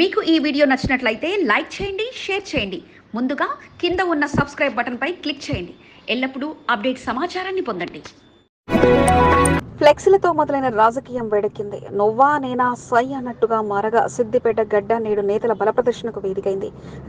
మీకు ఈ వీడియో నచ్చినట్లయితే లైక్ చేయండి షేర్ చేయండి. ముందుగా కింద ఉన్న సబ్స్క్రైబ్ బటన్పై క్లిక్ చేయండి. ఎల్లప్పుడూ అప్డేట్ సమాచారాన్ని పొందండి. ఫ్లెక్సీలతో మొదలైన రాజకీయం వేడెక్కింది. నువ్వా నేనా సై అన్నట్టుగా మారగా సిద్దిపేట గడ్డ నేడు నేతల బల ప్రదర్శనకు వేదికైంది.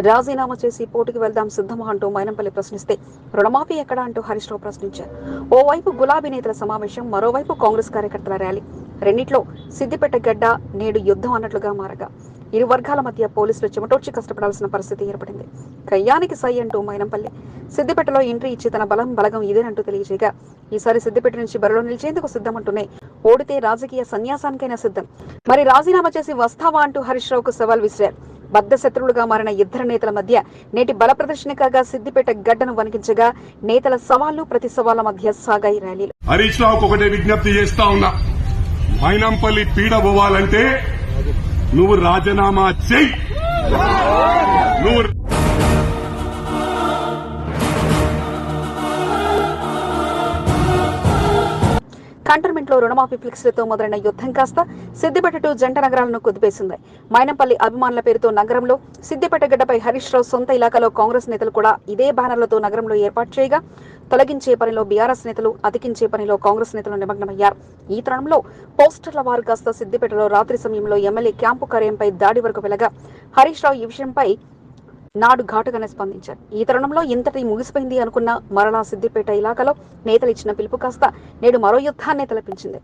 రాజీనామా చేసి పోటీకి వెళ్దాం సిద్ధమా అంటూ మైనంపల్లి ప్రశ్నిస్తే రుణమాఫీ ఎక్కడా అంటూ హరీష్ రావు ప్రశ్నించారు. ఓవైపు గులాబీ నేతల సమావేశం మరోవైపు కాంగ్రెస్ కార్యకర్తల ర్యాలీ. రెండిట్లో సిద్దిపేట గడ్డ నేడు యుద్ధం అన్నట్లుగా మారగా. ఇరు వర్గాల మధ్య పోలీసులు చెమటోడ్చి కష్టపడాల్సిన పరిస్థితి ఏర్పడింది. కయ్యానికి సై అంటూ మైనంపల్లి. సిద్దిపేటలో ఎంట్రీ ఇచ్చి తన బలం బలగం ఇదేనంటూ తెలియజేయగా ఈసారి సిద్దిపేట నుంచి బరిలో నిలిచేందుకు సిద్ధమంటూనే ఓడితే రాజకీయ సన్యాసానికైనా సిద్ధం. మరి రాజీనామా చేసి వస్తావా అంటూ హరీష్ రావుకు సవాల్ విసిరారు. బద్ద శత్రువులుగా మారిన ఇద్దరు నేతల మధ్య నేటి బల ప్రదర్శన కాగా సిద్దిపేట గడ్డను వణికించగా నేతల సవాళ్ళు ప్రతి సవాళ్ళ మధ్య సాగాయి ర్యాలీలు. హరీష్ రావుకు ఒకటే విజ్ఞప్తి చేస్తా ఉన్నా. మైనంపల్లి పీడ పోవాలంటే నువ్వు రాజీనామా చెయ్యి. నువ్వు కంటోన్మెంట్లో రుణమాఫీ ఫ్లెక్సీలతో మొదలైన యుద్ధం కాస్త సిద్దిపేట టు జంట నగరాలను కుదిపేసింది. మైనంపల్లి అభిమానుల పేరుతో నగరంలో సిద్దిపేట గడ్డపై హరీష్ రావు సొంత ఇలాకాలో కాంగ్రెస్ నేతలు కూడా ఇదే బ్యానర్లతో నగరంలో ఏర్పాటు చేయగా తొలగించే పనిలో బీఆర్ఎస్ నేతలు అతికించే పనిలో కాంగ్రెస్ నేతలు నిమగ్నమయ్యారు. ఈ తరుణంలో పోస్టర్ల వారు కాస్త సిద్దిపేటలో రాత్రి సమయంలో ఎమ్మెల్యే క్యాంపు కార్యంపై దాడి వరకు వెళ్ళగా హరీష్ రావు ఈ విషయంపై నాడు ఘాటుగానే స్పందించారు. ఈ తరుణంలో ఇంతటి ముగిసిపోయింది అనుకున్న మరలా సిద్దిపేట ఇలాకాలో నేతలు ఇచ్చిన పిలుపు కాస్త నేడు మరో యుద్ధాన్ని తలపించింది.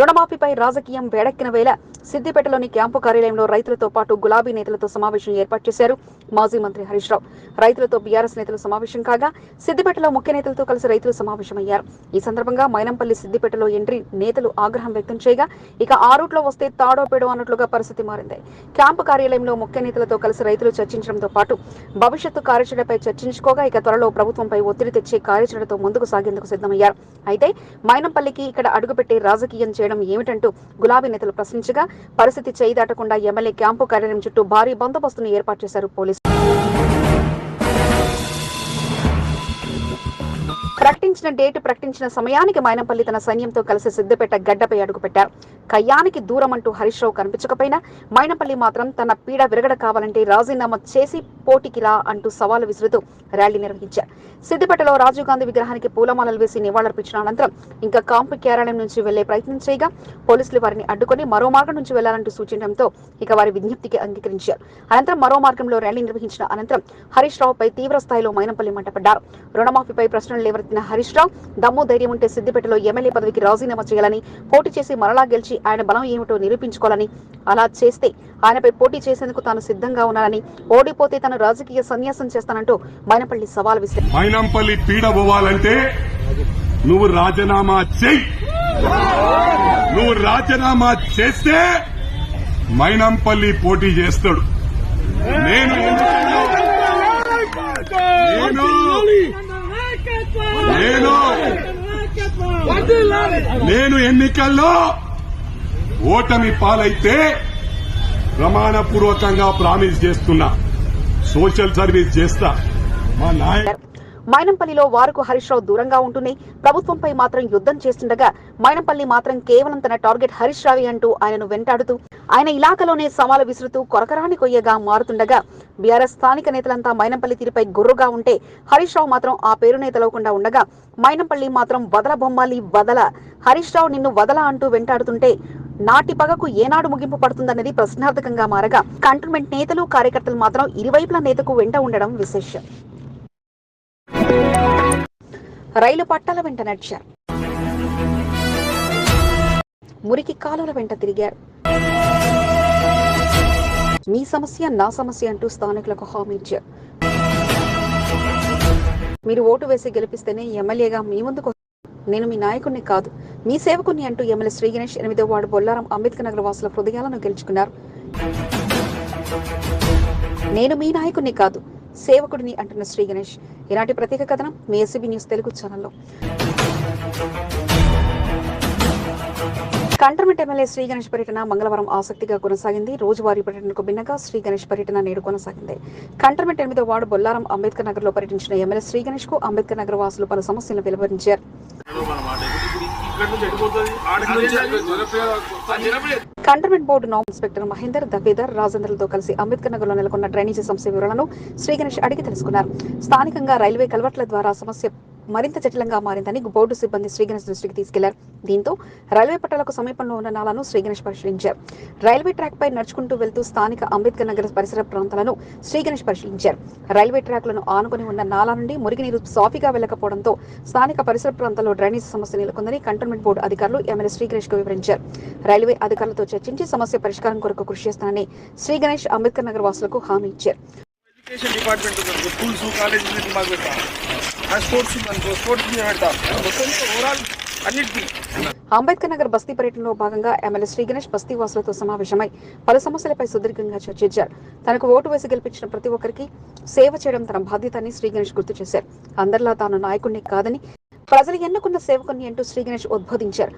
రుణమాఫీపై రాజకీయం వేడెక్కిన వేళ సిద్దిపేటలోని క్యాంపు కార్యాలయంలో రైతులతో పాటు గులాబీ నేతలతో సమావేశం ఏర్పాటు చేశారు మాజీ మంత్రి హరీష్ రావు. రైతులతో బీఆర్ఎస్ నేతలు సమావేశం కాగా సిద్దిపేటలో ముఖ్య నేతలతో కలిసి రైతులు సమావేశమయ్యారు. ఈ సందర్భంగా మైనంపల్లి సిద్దిపేటలో ఎంట్రీ నేతలు ఆగ్రహం వ్యక్తం చేయగా ఇక ఆ రూట్లో వస్తే తాడోపేడో అన్నట్లుగా పరిస్థితి మారింది. క్యాంపు కార్యాలయంలో ముఖ్య నేతలతో కలిసి రైతులు చర్చించడంతో పాటు భవిష్యత్తు కార్యాచరణపై చర్చించుకోగా ఇక త్వరలో ప్రభుత్వంపై ఒత్తిడి తెచ్చే కార్యాచరణతో ముందుకు సాగేందుకు సిద్ధమయ్యారు. అయితే మైనంపల్లికి ఇక్కడ అడుగుపెట్టే రాజకీయం చేయడం ఏమిటంటూ గులాబీ నేతలు ప్రశ్నించగా పరిస్థితి చేయి దాటకుండా ఎమ్మెల్యే క్యాంపు కార్యాలయం చుట్టూ భారీ బందోబస్తును ఏర్పాటు చేశారు పోలీసులు. ప్రకటించిన డేట్ ప్రకటించిన సమయానికి మైనంపల్లి తన సైన్యంతో కలిసి సిద్దిపేట గడ్డపై అడుగుపెట్టారు. కయ్యానికి దూరం అంటూ హరీష్ రావు కనిపించకపోయినా మైనంపల్లి మాత్రం తన పీడ విరగడ కావాలంటే రాజీనామా చేసి పోటీకి రా అంటూ సవాలు విసురుతూ ర్యాలీ నిర్వహించారు. సిద్దిపేటలో రాజీవ్ గాంధీ విగ్రహానికి పూలమాలలు వేసి నివాళులర్పించిన అనంతరం ఇంకా కాంపు కార్యాలయం నుంచి వెళ్ళే ప్రయత్నం చేయగా పోలీసులు వారిని అడ్డుకొని మరో మార్గం నుంచి వెళ్ళాలంటూ సూచించడంతో ఇక వారి విజ్ఞప్తికి అంగీకరించారు. అనంతరం మరో మార్గంలో ర్యాలీ నిర్వహించిన అనంతరం హరీష్ రావుపై తీవ్ర స్థాయిలో మైనంపల్లి మంటపడ్డారు. రుణమాఫీపై ప్రశ్నలు లేవరెత్తిన హరీష్ రావు దమ్ము ధైర్యం ఉంటే సిద్దిపేటలో ఎమ్మెల్యే పదవికి రాజీనామా చేయాలని పోటీ చేసి మరలా గెలిచి ఆయన బలం ఏమిటో నిరూపించుకోవాలని అలా చేస్తే ఆయనపై పోటీ చేసేందుకు తాను సిద్ధంగా ఉన్నానని ఓడిపోతే తాను రాజకీయ సన్యాసం చేస్తానంటూ మైనపల్లి సవాల్ విసిరారు మైనంపల్లి పీడ పోవాలంటే నువ్వు రాజీనామా చెయ్యి నువ్వు రాజీనామా చేస్తే మైనంపల్లి పోటీ చేస్తాడు. నేను ఎన్నికల్లో నేను నేను నేను ఎన్నికల్లో ఓటమి పాలైతే ప్రమాణపూర్వకంగా ప్రామిస్ చేస్తున్నా సోషల్ సర్వీస్ చేస్తా. మా నాయకు మైనంపల్లిలో వారుకు హరీష్ రావు దూరంగా ఉంటూనే ప్రభుత్వంపై మాత్రం యుద్ధం చేస్తుండగా మైనంపల్లి మాత్రం కేవలం తన టార్గెట్ హరీష్ రావి అంటూ ఆయనను వెంటాడుతూ ఆయన ఇలాకలోనే సవాలు విసురుతూ కొరకరాని కొయ్యగా మారుతుండగా బీఆర్ఎస్ స్థానిక నేతలంతా మైనంపల్లి తీరుపై గుర్రుగా ఉంటే హరీష్ రావు మాత్రం ఆ పేరునే తెలవకుండా ఉండగా మైనంపల్లి మాత్రం వదల బొమ్మాలి వదల హరీష్ రావు నిన్ను వదల అంటూ వెంటాడుతుంటే నాటి పగకు ఏనాడు ముగింపు పడుతుందన్నది ప్రశ్నార్థకంగా మారగా కంటోన్మెంట్ నేతలు కార్యకర్తలు మాత్రం ఇరువైపుల నేతకు వెంట ఉండడం విశేషం. రైలు పట్టాల వెంట నడిచారు. మురికి కాలువల వెంట తిరిగారు. మీ సమస్య నా సమస్య అంటూ స్థానికులకు హామీ ఇచ్చారు. మీరు ఓటు వేసి గెలిపిస్తేనే ఎమ్మెల్యేగా మీ ముందుకు నేను మీ నాయకుడిని కాదు మీ సేవకుని అంటూ ఎమ్మెల్యే శ్రీ గణేష్ ఎనిమిదో వార్డు బొల్లారం అంబేద్కర్ నగర్ వాసుల హృదయాలను గెలుచుకున్నారు. నేను మీ నాయకుడిని కాదు సేవకుడిని అంటున్న శ్రీ గణేష్. ఇలాంటి ప్రత్యేక కథనం మీ ఎస్సీబీ న్యూస్ తెలుగు ఛానల్లో. కంటర్మెంట్ ఎమ్మెల్యే శ్రీ గణేష్ పర్యటన మంగళవారం ఆసక్తిగా కొనసాగింది. రోజువారీ పర్యటనకు భిన్నగా శ్రీ గణేష్ పర్యటన నేడు కొనసాగింది. కంటర్మెంట్ ఎనిమిదో వార్డు బొల్లారం అంబేద్కర్ నగర్లో పర్యటించిన ఎమ్మెల్యే శ్రీ గణేష్కు అంబేద్కర్ నగర్ వాసులు పలు సమస్యలను వెలువరించారు. కంటర్మెంట్ బోర్డు నామ్ ఇన్స్పెక్టర్ మహేందర్ దవేదర్ రాజేంద్రలతో కలిసి అంబేద్కర్ నగర్లో నెలకొన్న డ్రైనేజీ సమస్య వివరాలను శ్రీ గణేష్ అడిగి తెలుసుకున్నారు. స్థానికంగా రైల్వే కల్వర్ట్ల ద్వారా సమస్య మరింత జటిలంగా మారిందని బోర్డు సిబ్బంది శ్రీగణేష్ దృష్టికి తీసుకెళ్ళారు. దీంతో రైల్వే పట్టాలకు సమీపంలో ఉన్న నాలను శ్రీగణేష్ పరిశీలించారు. రైల్వే ట్రాక్ పై నడుచుకుంటూ వెళ్తూ స్థానిక అంబేద్కర్ నగర్ పరిసర ప్రాంతాలను శ్రీగణేష్ పరిశీలించారు. రైల్వే ట్రాక్లను ఆనుకుని ఉన్న నాలా నుండి మురిగినీరు సాఫీగా వెళ్ళకపోవడంతో స్థానిక పరిసర ప్రాంతాల్లో డ్రైనేజ్ సమస్య నెలకొందని కంటోన్మెంట్ బోర్డు అధికారులు ఎమ్మెల్యే శ్రీగణేష్కు వివరించారు. రైల్వే అధికారులతో చర్చించి సమస్య పరిష్కారం కొరకు కృషి చేస్తానని శ్రీగణేష్ అంబేద్కర్ నగర్ వాసులకు హామీ ఇచ్చారు. ఎడ్యుకేషన్ డిపార్ట్మెంట్ ఉంది. అనుకో స్కూల్స్ కాలేజీలు మాకు పెడతాం ఆ స్పోర్ట్స్ ఉంది అనుకో స్పోర్ట్స్ మీద పెడతాం మొత్తం ఓవరాల్ అన్నిటికీ. అంబేద్కర్ నగర్ బస్తీ పర్యటనలో భాగంగా ఎమ్మెల్యే శ్రీ గణేష్ బస్తీ వాసులతో సమావేశమై పలు సమస్యలపై సుదీర్ఘంగా చర్చించారు. తనకు ఓటు వేసి గెలిపించిన ప్రతి ఒక్కరికి సేవ చేయడం తన బాధ్యత అని శ్రీ గణేష్ గుర్తు చేశారు. అందరిలా తాను నాయకుడిని కాదని ప్రజలు ఎన్నుకున్న సేవకుని అంటూ శ్రీ గణేష్ ఉద్బోధించారు.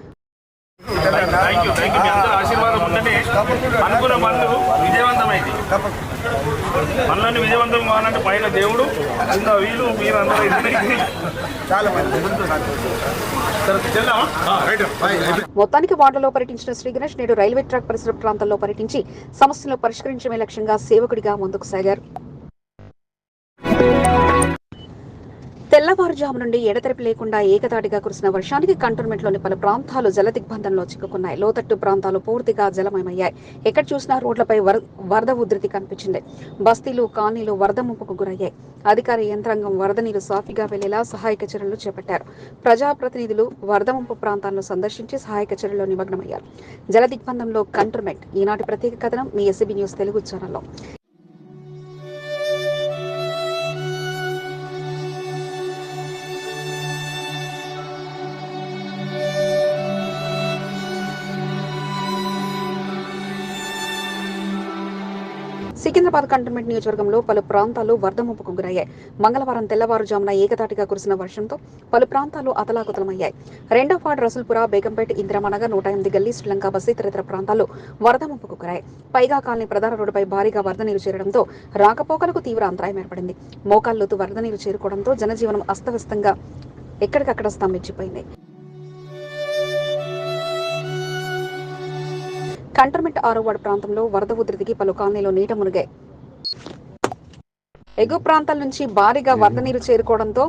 విజయవంతమైంది మనల్ని విజయవంతం కావాలంటే పైన దేవుడు కింద వీలు మీరు అందరూ చాలా మొత్తానికి వార్డులో పర్యటించిన శ్రీ గణేష్ నేడు రైల్వే ట్రాక్ పరిసర ప్రాంతాల్లో పర్యటించి సమస్యలను పరిష్కరించడమే లక్ష్యంగా సేవకుడిగా ముందుకు సాగారు. తెల్లవారుజాము నుండి ఎడతెరపి లేకుండా ఏకతాటిగా కురిసిన వర్షానికి కంటోన్మెంట్లోని పలు ప్రాంతాలు జల దిగ్బంధంలో చిక్కుకున్నాయి. లోతట్టు ప్రాంతాలు పూర్తిగా జలమయమయ్యాయి. ఎక్కడ చూసినా రోడ్లపై వరద ఉధృతి కనిపించింది. బస్తీలు కాలనీలు వరద ముంపుకు గురయ్యాయి. అధికార యంత్రాంగం వరద నీరు సాఫీగా వెళ్ళేలా సహాయక చర్యలు చేపట్టారు. ప్రజాప్రతినిధులు వరద ముంపు ప్రాంతాలను సందర్శించి సహాయక చర్యల్లో నిమగ్నమయ్యారు. జల దిగ్బంధంలో కంటోన్మెంట్ ఈనాటి ప్రత్యేక కథనం మీ ఎస్సీబీ న్యూస్ తెలుగు ఛానల్లో. సికింద్రాబాద్ కంటోన్మెంట్ నియోజకవర్గంలో పలు ప్రాంతాలు వరద ముప్పుకు గురయ్యాయి. మంగళవారం తెల్లవారుజామున ఏకతాటిగా కురిసిన వర్షంతో పలు ప్రాంతాలు అతలాకుతలమయ్యాయి. రెండో వార్డు రసూల్పుర బేగంపేట ఇందిరామనగర్ నూట ఎనిమిది గల్లీ శ్రీలంక బస్తీ తదితర ప్రాంతాలు వరద ముప్పుకు గురయ్యాయి. పైగా కాలనీ ప్రధాన రోడ్డుపై భారీగా వరద నీరు చేరడంతో రాకపోకలకు తీవ్ర అంతరాయం ఏర్పడింది. మోకాల్లోతు వరద నీరు చేరుకోవడంతో జనజీవనం అస్తవ్యస్తంగా ఎక్కడికక్కడ స్తంభించిపోయింది. కంటర్మిట్ ఆరో వార్డు ప్రాంతంలో వరద ఉధృతికి పలు కాలనీలో నీట మునిగాయి. ఎగువ ప్రాంతాల నుంచి భారీగా వరద నీరు చేరుకోవడంతో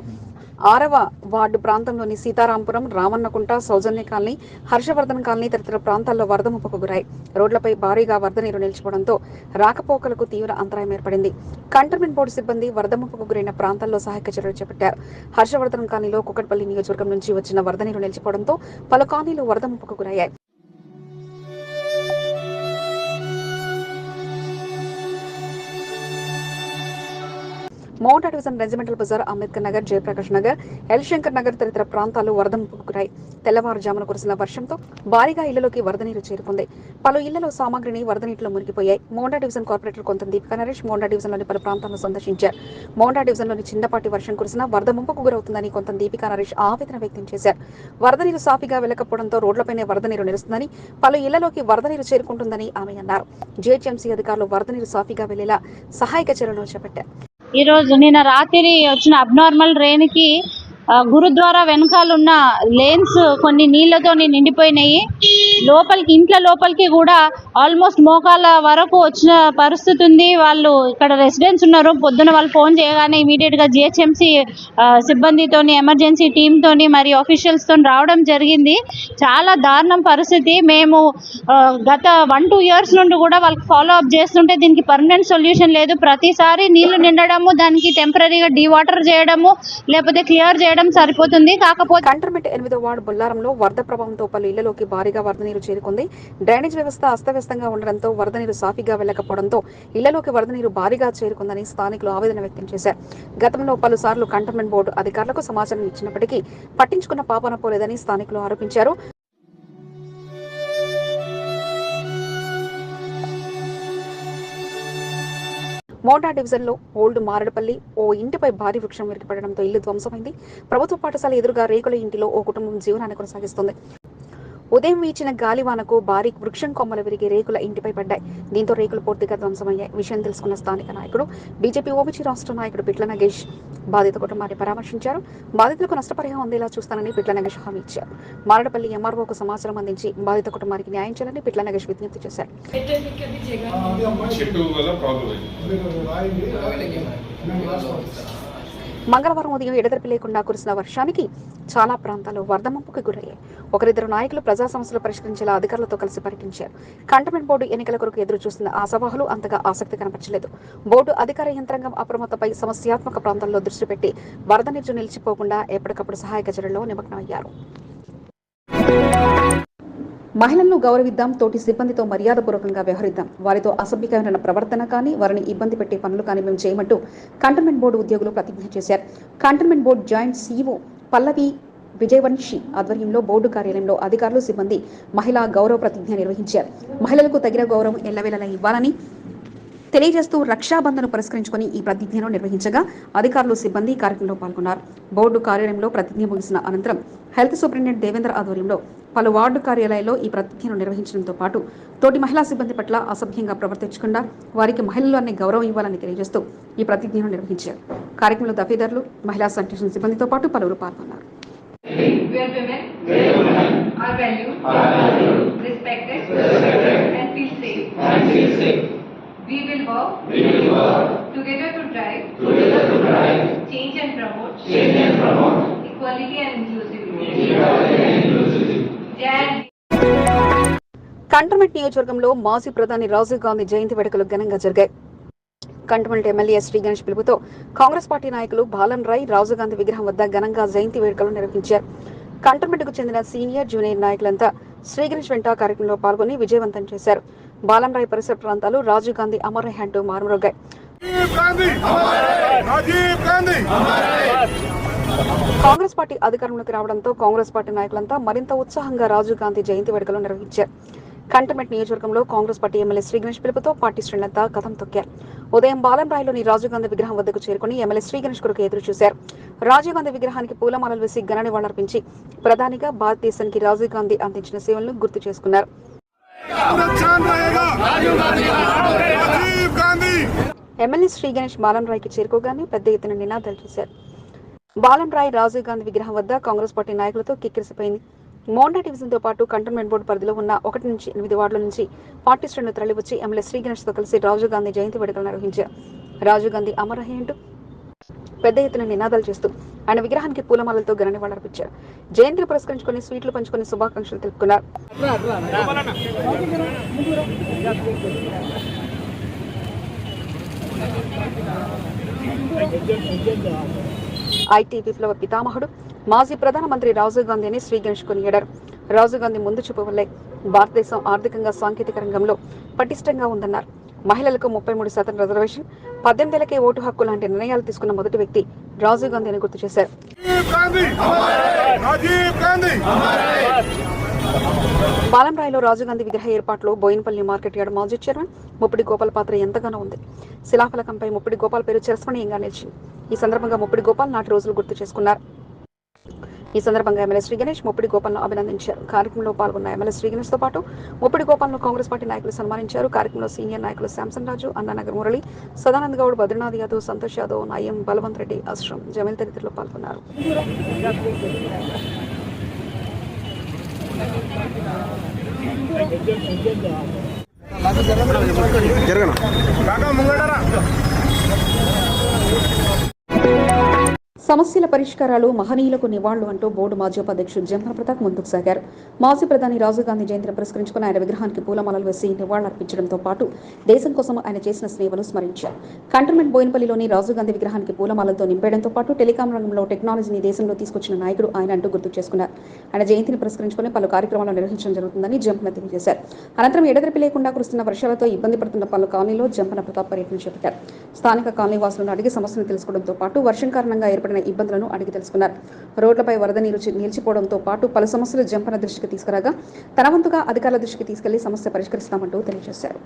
ఆరవ వార్డు ప్రాంతంలోని సీతారాంపురం రామన్నకుంట సౌజన్య కాలనీ హర్షవర్ధన్ కాలనీ తదితర ప్రాంతాల్లో వరద ముప్పకు గురాయి రోడ్లపై భారీగా వరద నీరు నిలిచిపోవడంతో రాకపోకలకు తీవ్ర అంతరాయం ఏర్పడింది. కంటోన్మెంట్ బోర్డు సిబ్బంది వరద ముప్పకు గురైన ప్రాంతాల్లో సహాయక చర్యలు చేపట్టారు. హర్షవర్ధన్ కాలనీలో కుక్కట్పల్లి నియోజకవర్గం నుంచి వచ్చిన వరద నీరు నిలిచిపోవడంతో పలు కాలనీలు వరద ముప్పుకు గురయ్యాయి. Mount division regimental Bazar Ambedkar Nagar Jayaprakash Nagar L Shankar Nagar తదితర ప్రాంతాలు వరద ముప్పుకు గురాయి తెల్లవారుజామున కురిసిన వర్షంతో భారీగా ఇళ్ళలోకి వరద నీరు చేరుకుంది. పలు ఇళ్ళలో సామాగ్రిని వరద నీటిలో మునిగిపోయాయి. మోండా డివిజన్ కార్పొరేటర్ కొంత దీపికా నరేష్ మోండా డివిజన్లోని పలు ప్రాంతాలను సందర్శించారు. మోండా డివిజన్లోని చిన్నపాటి వర్షం కురిసినా వరద ముంపుకు గురవుతుందని కొంత దీపికా నరేష్ ఆవేదన వ్యక్తం చేశారు. వరద నీరు సాఫీగా వెళ్ళకపోవడంతో రోడ్లపైనే వరద నీరు నిలుస్తుందని పలు ఇళ్ళలోకి వరద నీరు చేరుకుంటుందని ఆమె అన్నారు. జీహెచ్ఎంసీ అధికారులు వరద నీరు సాఫీగా వెళ్ళేలా సహాయక చర్యలు చేపట్టారు. ఈ రోజు నిన్న రాత్రి వచ్చిన అబ్నార్మల్ రెయిన్కి గురుద్వారా వెనకాల ఉన్న లేన్స్ కొన్ని నీళ్ళతో నిండిపోయినాయి. లోపలికి ఇంట్ల లోపలికి కూడా ఆల్మోస్ట్ మోకాల వరకు వచ్చిన పరిస్థితి ఉంది. వాళ్ళు ఇక్కడ రెసిడెంట్స్ ఉన్నారు. పొద్దున వాళ్ళు ఫోన్ చేయగానే ఇమీడియట్గా జిహెచ్ఎంసి సిబ్బందితోని ఎమర్జెన్సీ టీమ్ తోని మరి ఆఫీషియల్స్ రావడం జరిగింది. చాలా దారుణం పరిస్థితి. మేము గత వన్ టూ ఇయర్స్ నుండి కూడా వాళ్ళకి ఫాలో అప్ చేస్తుంటే దీనికి పర్మనెంట్ సొల్యూషన్ లేదు. ప్రతిసారి నీళ్ళు నిండడము దానికి టెంపరీగా డీవాటర్ చేయడము లేకపోతే క్లియర్ చేయడం సరిపోతుంది. కాకపోతే కంటర్మెంట్ ఎనిమిదో వార్డు బొల్లారంలో వరద ప్రభావంతో పలు ఇళ్ళలోకి భారీగా వరద నీరు చేరుకుంది. డ్రైనేజ్ వ్యవస్థ అస్తవ్యస్తంగా ఉండడంతో వరద నీరు సాఫీగా వెళ్ళకపోవడంతో ఇళ్ళలోకి వరద నీరు భారీగా చేరుకుందని స్థానికులు ఆవేదన వ్యక్తం చేశారు. గతంలో పలుసార్లు కంటర్మెంట్ బోర్డు అధికారులకు సమాచారం ఇచ్చినప్పటికీ పట్టించుకున్న పాపన పోలేదని స్థానికులు ఆరోపించారు. మోండా డివిజన్లో ఓల్డ్ మారడపల్లి ఓ ఇంటిపై భారీ వృక్షం విరిగిపడడంతో ఇల్లు ధ్వంసమైంది. ప్రభుత్వ పాఠశాల ఎదురుగా రేకుల ఇంటిలో ఓ కుటుంబం జీవనాన్ని కొనసాగిస్తుంది. ఉదయం వీచిన గాలివానకు భారీ వృక్షం కొమ్మలు విరిగి రేకుల ఇంటిపై పడ్డాయి. దీంతో రేకులు పూర్తిగా ధ్వంసమయ్యాయి. విషయం తెలుసుకున్న స్థానిక నాయకుడు బీజేపీ ఓబీసీ రాష్ట్ర నాయకుడు పిట్ల నగేష్ బాధిత కుటుంబాన్ని పరామర్శించారు. బాధితులకు నష్టపరిహారం అందేలా చూస్తానని పిట్ల నగేష్ హామీ ఇచ్చారు. మారడపల్లి ఎంఆర్ఓకు సమాచారం అందించి బాధిత కుటుంబానికి న్యాయం చేయాలని పిట్ల నగేష్ విజ్ఞప్తి చేశారు. చెట్టు వల్ల ప్రాబ్లం మంగళవారం ఉదయం ఎడతెరిపి లేకుండా కురిసిన వర్షానికి చాలా ప్రాంతాలు వరదముంపుకు గురయ్యాయి. ఒకరిద్దరు నాయకులు ప్రజా సమస్యలు పరిష్కరించేలా అధికారులతో కలిసి పర్యటించారు. కంటోన్మెంట్ బోర్డు ఎన్నికల కొరకు ఎదురు చూస్తున్న ఆశావాహులు అంతగా ఆసక్తి కనపరచలేదు. బోర్డు అధికార యంత్రాంగం అప్రమత్తపై సమస్యాత్మక ప్రాంతాల్లో దృష్టి పెట్టి వరద నీరు నిలిచిపోకుండా ఎప్పటికప్పుడు సహాయక చర్యల్లో నిమగ్నమయ్యారు. మహిళలను గౌరవిద్దాం తోటి సిబ్బందితో మర్యాదపూర్వకంగా వ్యవహరిద్దాం. వారితో అసభ్యకరమైన ప్రవర్తన కానీ వారిని ఇబ్బంది పెట్టే పనులు కానీ మేము చేయమంటూ కంటోన్మెంట్ బోర్డు ఉద్యోగులు ప్రతిజ్ఞ చేశారు. Cantonment board joint CEO Pallavi Vijayavamshi ఆధ్వర్యంలో బోర్డు కార్యాలయంలో అధికారులు సిబ్బంది మహిళా గౌరవ ప్రతిజ్ఞ నిర్వహించారు. మహిళలకు తగిన గౌరవం ఎల్లవేళలా ఇవ్వాలని తెలియజేస్తూ రక్షాబంధను పురస్కరించుకుని ఈ ప్రతిజ్ఞను నిర్వహించగా అధికారులు సిబ్బంది కార్యక్రమంలో పాల్గొన్నారు. బోర్డు కార్యాలయంలో ప్రతిజ్ఞ ముగిసిన అనంతరం హెల్త్ సూపరింటెండెంట్ దేవేంద్ర ఆధ్వర్యంలో పలు వార్డు కార్యాలయాల్లో ఈ ప్రతిజ్ఞను నిర్వహించడంతో పాటు తోటి మహిళా సిబ్బంది పట్ల అసభ్యంగా ప్రవర్తించకుండా వారికి మహిళలు అనే గౌరవం ఇవ్వాలని తెలియజేస్తూ ఈ ప్రతిజ్ఞను నిర్వహించారు. కార్యక్రమంలో దఫీదారులు మహిళా శానిటేషన్ సిబ్బందితో పాటు పలువురు పాల్గొన్నారు. And feel safe. We will work, together to drive, change and promote, equality and inclusivity. Jai cantonment నియోజకవర్గంలో మాజీ ప్రధాని రాజీవ్ గాంధీ జయంతి వేడుకలు ఘనంగా జరిగాయి. కంటోన్మెంట్ ఎమ్మెల్యే శ్రీ గణేష్ పిలుపుతో కాంగ్రెస్ పార్టీ నాయకులు బాలన్ రాయ్ రాజీవ్ గాంధీ విగ్రహం వద్ద ఘనంగా జయంతి వేడుకలు నిర్వహించారు. కంటోన్మెంట్కు చెందిన సీనియర్ జూనియర్ నాయకులంతా శ్రీ గణేష్ వెంట కార్యక్రమంలో పాల్గొని విజయవంతం చేశారు. బాలన్ రాయ్ పరిసర ప్రాంతాలు రాజీవ్ గాంధీ అమర్ రహే అంటూ మారుమ్రోగాయి. కాంగ్రెస్ పార్టీ అధికారంలోకి రావడంతో కాంగ్రెస్ పార్టీ నాయకులంతా మరింత ఉత్సాహంగా రాజీవ్ గాంధీ జయంతి వేడుకలు నిర్వహించారు. కంటోన్మెంట్ నియోజకవర్గంలో Congress party MLA Shri Ganesh పిలుపుతో పార్టీ శ్రేణులంతా కథం తొక్కారు. ఉదయం బాలంరాయిలోని రాజీవ్ గాంధీ విగ్రహం వద్దకు చేరుకుని ఎమ్మెల్యే శ్రీ గణేష్ కొరకు ఎదురు చూశారు. రాజీవ్ గాంధీ విగ్రహానికి పూలమాలలు వేసి ఘన నివాళులర్పించి ప్రధానిగా భారతదేశానికి రాజీవ్ గాంధీ అందించిన సేవలను గుర్తు చేసుకున్నారు. ఎమ్మెల్యే శ్రీ గణేష్ బాలంరాయ్కి చేరుకోగానే పెద్ద ఎత్తున నినాదాలు చేశారు. బాలంరాయ్ రాజీవ్ గాంధీ విగ్రహం వద్ద కాంగ్రెస్ పార్టీ నాయకులతో కిక్కిరిసిపోయింది. మోండా డివిజన్తో పాటు కంటోన్మెంట్ బోర్డు పరిధిలో ఉన్న ఒకటి నుంచి ఎనిమిది వార్డుల నుంచి పార్టీ శ్రేణులు తరలివచ్చి ఎమ్మెల్యే శ్రీ గణేష్తో కలిసి రాజీవ్ గాంధీ జయంతి వేడుకలు నిర్వహించారు. రాజీవ్ గాంధీ అమరహే అంటూ పెద్ద ఎత్తున నినాదాలు చేస్తూ ఆయన విగ్రహానికి పూలమాలతో ఘన నివాళులర్పించారు జయంతిని పురస్కరించుకుని స్వీట్లు పంచుకుని శుభాకాంక్షలు తెలుపుకున్నారు. ఐటీ విప్లవ పితామహుడు మాజీ ప్రధానమంత్రి రాజీవ్ గాంధీని శ్రీ ఎడారు రాజీవ్ గాంధీ ముందు చూపు వల్లే భారతదేశం ఆర్థికంగా సాంకేతిక రంగంలో పటిష్టంగా ఉందన్నారు. మహిళలకు ముప్పై మూడు శాతం రిజర్వేషన్ పద్దెనిమిదేళ్ళకే ఓటు హక్కు లాంటి నిర్ణయాలు తీసుకున్న మొదటి వ్యక్తి రాజీవ్ గాంధీ అని గుర్తు చేశారు రాజీవ్ గాంధీ రాజీవ్ గాంధీ బాలంరాయిలో రాజీవ్ గాంధీ విగ్రహ ఏర్పాట్లో బోయినపల్లి మార్కెట్ యార్డ్ మాజీ చైర్మన్ ముప్పిడి గోపాల్ పాత్ర ఎంతగానో ఉంది. శిలాఫలకంపై ముప్పిడి గోపాల్ పేరు చిరస్మణీయంగా నిలిచింది. ఈ సందర్భంగా ముప్పిడి గోపాల్ నాటి రోజులు గుర్తు చేసుకున్నారు. ఈ సందర్భంగా ఎమ్మెల్యే శ్రీ గణేష్ ముప్పిడి గోపాల్ను అభినందించారు. కార్యక్రమంలో పాల్గొన్న ఎమ్మెల్యే శ్రీ గణేష్తో పాటు ముప్పిడి గోపాల్ను కాంగ్రెస్ పార్టీ నాయకులు సన్మానించారు. కార్యక్రమంలో సీనియర్ నాయకులు శాంసన్ రాజు అన్నానగర్ మురళి సదానంద్ గౌడ్ బద్రీనాథ్ యాదవ్ సంతోష్ యాదవ్ నయం బలవంత్ రెడ్డి అశ్రం జమీల్ తదితరులు పాల్గొన్నారు. కాకా ముంగడరా సమస్యల పరిష్కారాలు మహనీయులకు నివాళులు అంటూ బోర్డు మాజీ ఉపాధ్యక్షుడు జంపన ప్రతాప్ ముందుకు సాగారు. మాజీ ప్రధాని రాజీవ్ గాంధీ జయంతిని పురస్కరించుకుని ఆయన విగ్రహానికి పూలమాలలు వేసి నివాళులర్పించడంతో పాటు దేశం కోసం ఆయన చేసిన సేవను స్మరించారు. కంటోన్మెంట్ బోయినపల్లిలోని రాజీవ్ గాంధీ విగ్రహానికి పూలమాలలతో నింపేయడంతో పాటు టెలికాం రంగంలో టెక్నాలజీని దేశంలో తీసుకొచ్చిన నాయకుడు ఆయన అంటూ గుర్తు చేసుకున్నారు. ఆయన జయంతిని పురస్కరించుకుని పలు కార్యక్రమాలు నిర్వహించడం జరుగుతుందని జంపన తెలియజేశారు. అనంతరం ఎడతెరిపి లేకుండా కురుస్తున్న వర్షాలతో ఇబ్బంది పడుతున్న పలు కాలనీలో జంపన ప్రతాప్ పర్యటన చేపట్టారు. స్థానిక కాలనీ వాసులను అడిగి సమస్యను తెలుసుకోవడంతో పాటు వర్షం కారణంగా ఏర్పడిన ఇబ్బందులను అడిగి తెలుసుకున్నారు. రోడ్లపై వరద నీరు నిలిచిపోవడంతో పాటు పలు సమస్యలు జంపన దృష్టికి తీసుకురాగా తన వంతుగా అధికారుల దృష్టికి తీసుకెళ్ళి సమస్య పరిష్కరిస్తామంటూ తెలియజేశారు.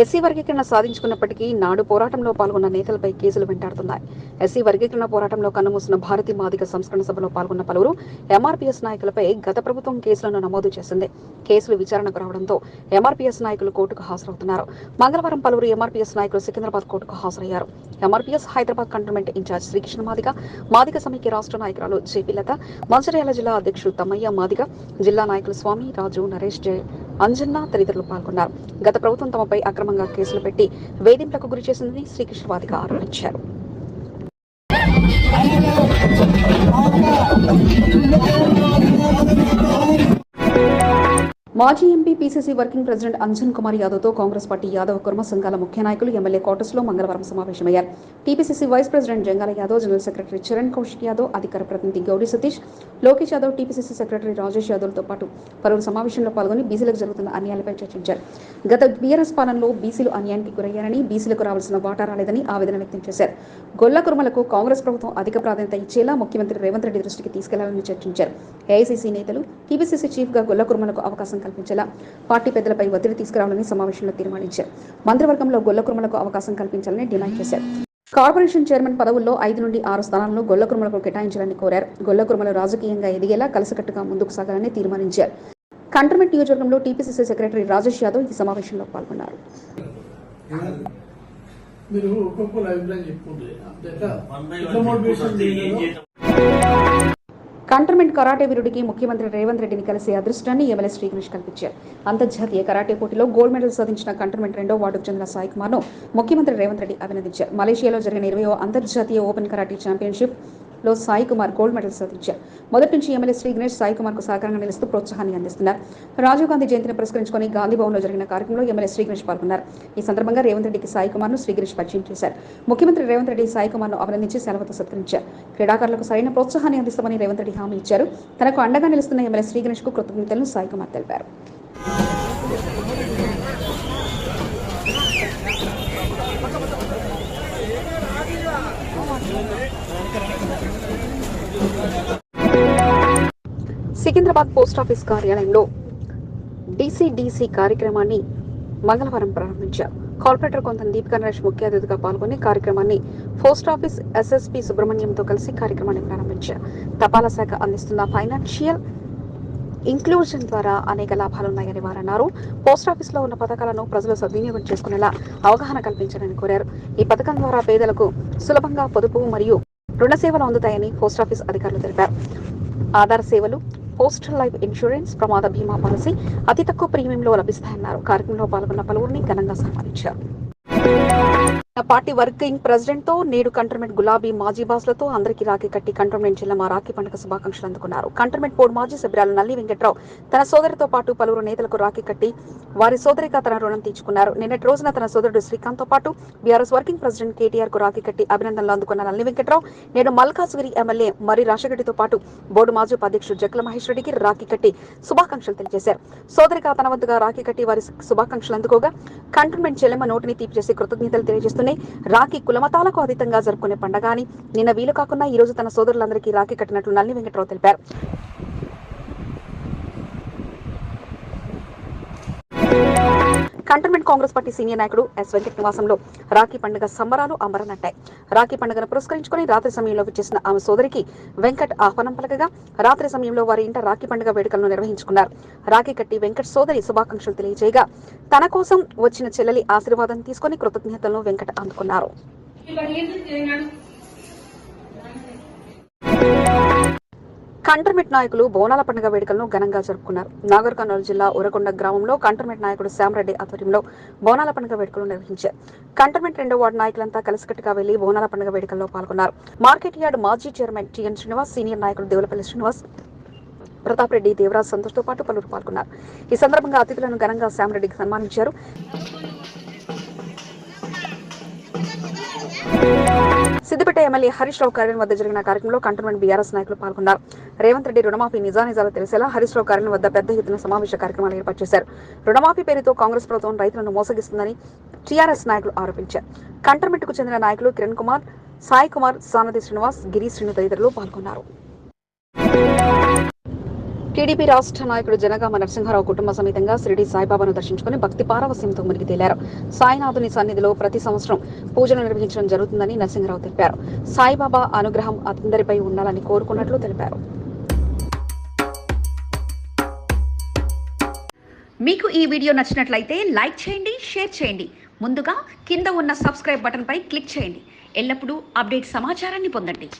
ఎస్సీ వర్గీకరణ సాధించుకున్నప్పటికీ నాడు పోరాటంలో పాల్గొన్న నేతలపై కేసులు వెంటాడుతున్నాయి. ఎస్సీ వర్గీకరణ పోరాటంలో కన్నుమూసిన భారతీ మాదిక సంస్కరణ సభలో పాల్గొన్న పలువురు ఎంఆర్పీఎస్ నాయకులపై గత ప్రభుత్వం కేసులను నమోదు చేసింది. కేసులు విచారణకు రావడంతో ఎంఆర్పీఎస్ నాయకులు కోర్టుకు హాజరవుతున్నారు. మంగళవారం పలువురు ఎంఆర్పీఎస్ నాయకులు సికింద్రాబాద్ కోర్టుకు హాజరయ్యారు. MRPS Hyderabad cantonment incharge Srikrishna Madiga Madiga సమైక్య రాష్ట్ర నాయకురాలు జేపీ లత మంచిర్యాల జిల్లా అధ్యక్షుడు తమ్మయ్య మాదిగ జిల్లా నాయకులు స్వామి రాజు నరేష్ జయ అంజన్న తదితరులు పాల్గొన్నారు. గత ప్రభుత్వం తమపై అక్రమంగా కేసులు పెట్టి వేధింపులకు గురి చేసిందని శ్రీకృష్ణవాదిగా ఆరోపించారు. మాజీ MP PCC working president Anjan Kumar యాదవ్తో Congress party Yadav Kurma సంఘాల ముఖ్య నాయకులు ఎమ్మెల్యే కోటస్లో మంగళవారం సమావేశమయ్యారు. TPCC vice president Jangala Yadav general secretary Charan Kaushik Yadav అధికార ప్రతినిధి గౌరీ సతీష్ లోకేష్ యాదవ్ టీపీసీసీ సెక్రటరీ రాజేష్ యాదవ్తో పాటు పలువురు సమావేశంలో పాల్గొని బీసీలకు జరుగుతున్న అన్యాయాలపై చర్చించారు. గత బీఆర్ఎస్ పాలనలో బీసీలు అన్యాయానికి గురయ్యారని బీసీలకు రావాల్సిన వాటా రాలేదని ఆవేదన వ్యక్తం చేశారు. గొల్ల కుర్మలకు కాంగ్రెస్ ప్రభుత్వం అధిక ప్రాధాన్యత ఇచ్చేలా ముఖ్యమంత్రి రేవంత్ రెడ్డి దృష్టికి తీసుకెళ్ళాలని చర్చించారు. ఏఐసీసీ నేతలు టీపీసీసీ చీఫ్గా గొల్ల కుర్మలకు అవకాశం కల్పించేలా పార్టీ పెద్దలపై ఒత్తిడి తీసుకురావాలని సమావేశంలో తీర్మానించారు. మంత్రివర్గంలో గొల్ల కుర్మలకు అవకాశం కల్పించాలని డిమాండ్ చేశారు. కార్పొరేషన్ చైర్మన్ పదవుల్లో ఐదు నుండి ఆరు స్థానాలను గొల్ల కుర్మలకు కేటాయించాలని కోరారు. గొల్ల కుర్మలు రాజకీయంగా ఎదిగేలా కలిసికట్టుగా ముందుకు సాగాలని తీర్మానించారు. కంటర్మెంట్ నియోజకవర్గంలో టీపీసీసీ సెక్రటరీ రాజేష్ యాదవ్ ఈ సమావేశంలో పాల్గొన్నారు. మీరు ఒక్కొక్కరు అభిప్రాయం చెప్పుకుంటే కంటర్మెంట్ కరాటే వీరుడికి ముఖ్యమంత్రి రేవంత్ రెడ్డిని కలిసే అదృష్టాన్ని ఎమ్మెల్యే శ్రీకృష్ణ కల్పించారు. అంతర్జాతీయ కరాటే పోటీలో గోల్డ్ మెడల్ సాధించిన కంటర్మెంట్ రెండో వార్డుకు చెందిన సాయి కుమార్ను ముఖ్యమంత్రి రేవంత్ రెడ్డి అభినందించారు. మలేషియాలో జరిగిన ఇరవయో అంతర్జాతీయ ఓపెన్ కరాటే ఛాంపియన్షిప్ లో సాయి కుమార్ గోల్డ్ మెడల్ సాధించారు. మొదటి నుంచి ఎమ్మెల్యే శ్రీ గణేష్ సాయి కుమార్కు సహకారంగా నిలుస్తూ ప్రోత్సాహాన్ని అందిస్తున్నారు. రాజీవ్ గాంధీ జయంతిని పురస్కరించుకొని గాంధీ భవన్లో జరిగిన కార్యక్రమంలో ఎమ్మెల్యే శ్రీ గణేష్ పాల్గొన్నారు. ఈ సందర్భంగా రేవంత్ రెడ్డికి సాయి కుమార్ను శ్రీ గణేష్ పరిచయం చేశారు. ముఖ్యమంత్రి రేవంత్ రెడ్డి సాయి కుమార్ను అభినందించి సెలవుతో సత్కరించారు. క్రీడాకారులకు సరైన ప్రోత్సాహాన్ని అందిస్తామని రేవంత్ రెడ్డి హామీ ఇచ్చారు. తనకు అండగా నిలుస్తున్న ఎమ్మెల్యే శ్రీ గణేష్కు కృతజ్ఞతలను సాయి కుమార్ తెలిపారు. సికింద్రాబాద్ పోస్ట్ ఆఫీస్ కార్యాలయంలో డీసీడీసీ కార్యక్రమాన్ని మంగళవారం ప్రారంభించారు. కార్పొరేటర్ కొంత దీపిక నరేష్ ముఖ్య అతిథిగా పాల్గొని కార్యక్రమాన్ని పోస్ట్ ఆఫీస్ ఎస్ఎస్పి సుబ్రహ్మణ్యంతో కలిసి కార్యక్రమాన్ని ప్రారంభించారు. తపాలా శాఖ అందిస్తున్న ఫైనాన్షియల్ ఇంక్లూజన్ ద్వారా అనేక లాభాలున్నాయని వారు అన్నారు. పోస్ట్ ఆఫీస్లో ఉన్న పథకాలను ప్రజలు సద్వినియోగం చేసుకునేలా అవగాహన కల్పించాలని కోరారు. ఈ పథకం ద్వారా పేదలకు సులభంగా పొదుపు మరియు రుణ సేవలు అందుతాయని పోస్ట్ ఆఫీస్ అధికారులు తెలిపారు. ఆధార్ సేవలు పోస్టల్ లైఫ్ ఇన్సూరెన్స్ ప్రమాద బీమా పాలసీ అతి తక్కువ ప్రీమియంలో లభిస్తాయన్నారు. కార్యక్రమంలో పాల్గొన్న పలువురిని ఘనంగా సన్మానించారు. పార్టీ వర్కింగ్ ప్రెసిడెంట్తో నేడు కంటర్మెంట్ గులాబీ మాజీ బాసులతో అందరికీ రాఖీ కట్టి కంటర్మెంట్ జిల్లా రాఖీ పండుగ శుభాకాంక్షలు అందుకున్నారు. కంటర్మెంట్ బోర్డు మాజీ సభ్యురాలు నల్లి వెంకట్రావు తన సోదరితో పాటు పలువురు నేతలకు రాఖీ కట్టి వారి సోదరిగా తన రుణం తీర్చుకున్నారు. నిన్నటి రోజున తన సోదరుడు శ్రీకాంత్తో పాటు బీఆర్ఎస్ వర్కింగ్ ప్రెసిడెంట్ కేటీఆర్కు రాఖీ కట్టి అభినందనలు అందుకున్న నల్లి వెంకట్రావు నేడు మల్కాజ్గిరి ఎమ్మెల్యే మరి రాషగడ్డితో పాటు బోర్డు మాజీ ఉపాధ్యక్షుడు జక్కల మహేష్ రెడ్డికి రాఖీ కట్టి శుభాకాంక్షలు తెలియజేశారు. సోదరిగా తన వంతుగా రాఖీ కట్టి వారి శుభాకాంక్షలు అందుకోగా కంటర్మెంట్ చెల్లెమ్మ నోటిని తీపి చేసి కృతజ్ఞతలు తెలియజేస్తున్నాయి రాఖీ కులమతాలకు అతీతంగా జరుపుకునే పండగ అని నిన్న వీలు కాకుండా ఈ రోజు తన సోదరులందరికీ రాఖీ కట్టినట్లు నల్లి వెంకట్రావు తెలిపారు. కంటోన్మెంట్ కాంగ్రెస్ పార్టీ సీనియర్ నాయకుడు ఎస్ వెంకట నివాసంలో రాఖీ పండుగ సంబరాలు అమరనట్టాయి. రాఖీ పండుగను పురస్కరించుకుని రాత్రి సమయంలో విచ్చేసిన ఆమె సోదరికి వెంకట్ ఆహ్వానం పలకగా రాత్రి సమయంలో వారి ఇంట రాఖీ పండుగ వేడుకలను నిర్వహించుకున్నారు. రాఖీ కట్టి వెంకట్ సోదరి శుభాకాంక్షలు తెలియజేయగా తన కోసం వచ్చిన చెల్లెలి ఆశీర్వాదం తీసుకుని కృతజ్ఞతలను వెంకట్ అందుకున్నారు. కంటర్మెట్ నాయకులు బోనాల పండుగ వేడుకలను ఘనంగా జరుపుకున్నారు. నాగర్ కర్నూలు జిల్లా ఉరకొండ గ్రామంలో కంటర్మెట్ నాయకుడు శ్యామరెడ్డి ఆధ్వర్యంలో బోనాల పండుగ వేడుకలు నిర్వహించారు. కంటర్మెట్ రెండో వార్డు నాయకులంతా కలిసికట్టుగా వెళ్ళి బోనాల పండుగ వేడుకల్లో పాల్గొన్నారు. మార్కెట్ యార్డ్ మాజీ చైర్మన్ టిఎన్ శ్రీనివాస్ సీనియర్ నాయకుడు దేవులపల్లి శ్రీనివాస్ ప్రతాప్ రెడ్డి దేవరాజ్ సంతోష్తో పాటు పలువురు పాల్గొన్నారు. ఈ సందర్భంగా అతిథులను ఘనంగా శ్యామరెడ్డికి సన్మానించారు. సిద్దిపేట ఎమ్మెల్యే హరీష్ రావు కార్యాలయం వద్ద జరిగిన కార్యక్రమంలో కంటోన్మెంట్ బీఆర్ఎస్ నాయకులు పాల్గొన్నారు. రేవంత్ రెడ్డి రుణమాఫీ నిజానిజాలు తెలిసేలా హరీష్ రావు కార్యాలయం వద్ద పెద్ద ఎత్తున సమావేశ కార్యక్రమాలు ఏర్పాటు చేశారు. రుణమాఫీ పేరుతో కాంగ్రెస్ ప్రభుత్వం రైతులను మోసగిస్తుందని టీఆర్ఎస్ నాయకులు ఆరోపించారు. కంటోన్మెంట్కు చెందిన నాయకులు కిరణ్ కుమార్ సాయి కుమార్ సానది శ్రీనివాస్ గిరి శ్రీను తదితరులు పాల్గొన్నారు. టీడీపీ రాష్ట్ర నాయకుడు జనగామ నరసింహారావు కుటుంబ సమేతంగా షిరిడి సాయిబాబాను దర్శించుకుని భక్తి పారవస్యంతో మునిగి తేలారు. సాయినాథుని సన్నిధిలో ప్రతి సంవత్సరం పూజలు నిర్వహించడం జరుగుతుందని నరసింహారావు తెలిపారు. సాయిబాబా అనుగ్రహం అందరిపై ఉండాలని కోరుకున్నట్లు తెలిపారు. మీకు ఈ వీడియో నచ్చినట్లయితే లైక్ చేయండి షేర్ చేయండి. ముందుగా కింద ఉన్న సబ్స్క్రైబ్ బటన్పై క్లిక్ చేయండి. ఎల్లప్పుడూ అప్డేట్ సమాచారాన్ని పొందండి.